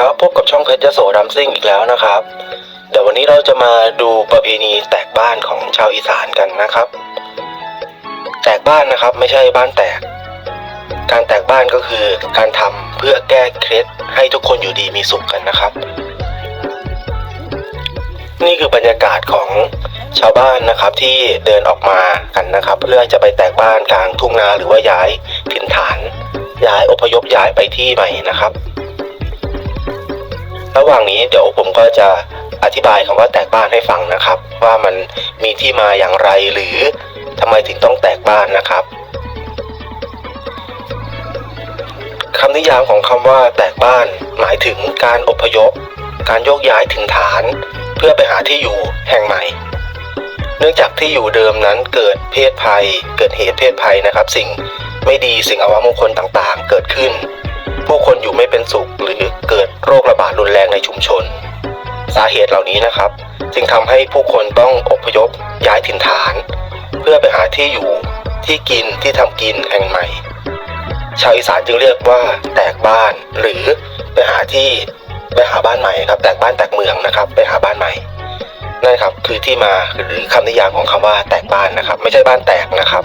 ครับพบกับช่องเพชรยโสดัมซิ่งอีกแล้วนะครับเดี๋ยววันนี้เราจะมาดูประเพณีแตกบ้านของชาวอีสานกันนะครับ แตกบ้านนะครับไม่ใช่บ้านแตก การแตกบ้านก็คือการทำเพื่อแก้เคล็ดให้ทุกคนอยู่ดีมีสุขกันนะครับ นี่คือบรรยากาศของชาวบ้านนะครับที่เดินออกมากันนะครับ เพื่อจะไปแตกบ้านกลางทุ่งนาหรือว่าย้ายถิ่นฐาน ย้ายอพยพย้ายไปที่ใหม่นะครับ ระหว่างนี้เดี๋ยวผมก็จะอธิบายคำว่าแตกบ้านให้ฟังนะครับ ว่ามันมีที่มาอย่างไรหรือทำไมถึงต้องแตกบ้านนะครับคำนิยามของคำว่าแตกบ้านหมายถึงการอพยพ การโยกย้ายถิ่นฐาน เพื่อไปหาที่อยู่แห่งใหม่ เนื่องจากที่อยู่เดิมนั้นเกิดเพศภัย เกิดเหตุเพศภัยนะครับ สิ่งไม่ดีสิ่งอวมงคลต่างๆ เกิดขึ้น ผู้คนอยู่ไม่เป็นสุขหรือเกิดโรคระบาดรุนแรงในชุมชน สาเหตุเหล่านี้นะครับ จึงทำให้ผู้คนต้องอพยพย้ายถิ่นฐาน เพื่อไปหาที่อยู่ที่กินที่ทำกินแห่งใหม่ ชาวอีสานจึงเรียกว่าแตกบ้าน หรือไปหาที่ไปหาบ้านใหม่ครับแตกบ้านแตกเมืองนะครับ ไปหาบ้านใหม่นั่นครับคือที่มาหรือคำนิยามของคำว่าแตกบ้านนะครับ ไม่ใช่บ้านแตกนะครับ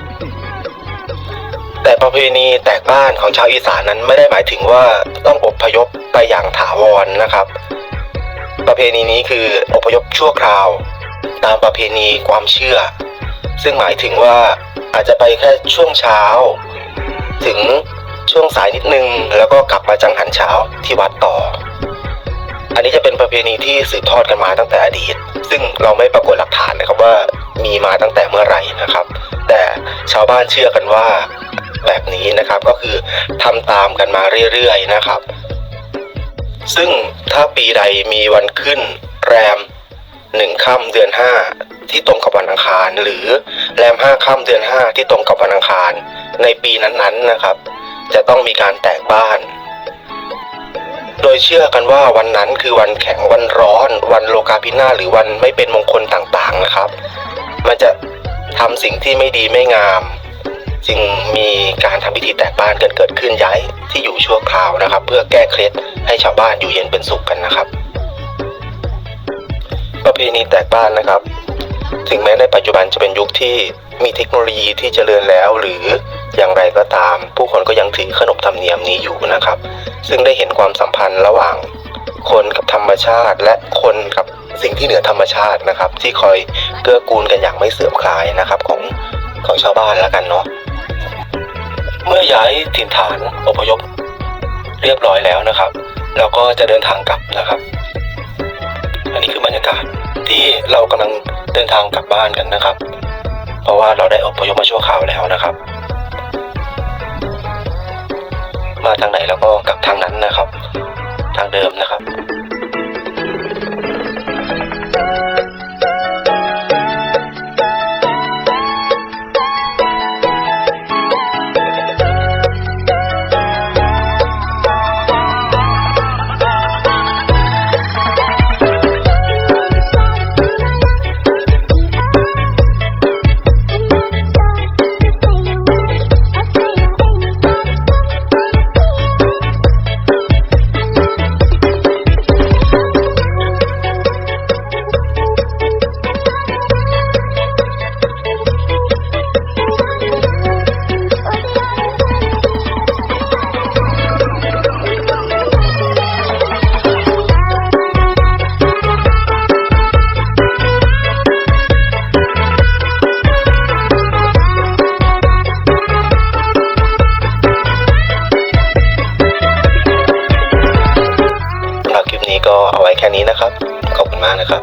แต่ประเพณีแตกบ้านของชาวอีสานนั้นไม่ได้หมายถึงว่าต้องอบพยพไปอย่างถาวรนะครับ ประเพณีนี้คืออพยพชั่วคราว ตามประเพณีความเชื่อ ซึ่งหมายถึงว่าอาจจะไปแค่ช่วงเช้า ถึงช่วงสายนิดนึง แล้วก็กลับมาจังหันเช้าที่วัดต่อ อันนี้จะเป็นประเพณีที่สืบทอดกันมาตั้งแต่อดีต ซึ่งเราไม่ปรากฏหลักฐานนะครับว่ามีมาตั้งแต่เมื่อไหร่นะครับ แต่ชาวบ้านเชื่อกันว่า แบบนี้นะครับ ก็คือทำตามกันมาเรื่อยๆนะครับ ซึ่งถ้าปีใดมีวันขึ้นแรมหนึ่งค่ำเดือนห้าที่ตรงกับวันอังคาร หรือแรมห้าค่ำเดือนห้าที่ตรงกับวันอังคาร ในปีนั้นๆนะครับ จะต้องมีการแตกบ้าน โดยเชื่อกันว่าวันนั้นคือวันแข็งวันร้อน วันโลกาภินาหรือวันไม่เป็นมงคลต่างๆนะครับ มันจะทำสิ่งที่ไม่ดีไม่งาม จึงมีการทำพิธีแตกบ้านกันเกิดขึ้นย้ายที่อยู่ชั่วคราวนะครับ เพื่อแก้เคล็ดให้ชาวบ้านอยู่เย็นเป็นสุขกันนะครับ ประเพณีแตกบ้านนะครับ ถึงแม้ในปัจจุบันจะเป็นยุคที่มีเทคโนโลยีที่เจริญแล้วหรืออย่างไรก็ตาม ผู้คนก็ยังถือขนบธรรมเนียมนี้อยู่นะครับ ซึ่งได้เห็นความสัมพันธ์ระหว่างคนกับธรรมชาติ และคนกับสิ่งที่เหนือธรรมชาตินะครับ ที่คอยเกื้อกูลกันอย่างไม่เสื่อมคลายนะครับของของชาวบ้านแล้วกันเนาะ เมื่อย้ายถิ่นฐานอพยพเรียบร้อยแล้วนะครับ เราก็จะเดินทางกลับนะครับ อันนี้คือบรรยากาศที่เรากำลังเดินทางกลับบ้านกันนะครับ เพราะว่าเราได้อพยพมาชั่วคราวแล้วนะครับ มาทางไหนแล้วก็กลับทางนั้นนะครับ ทางเดิมนะครับ เอาไว้แค่นี้นะครับ ขอบคุณมากนะครับ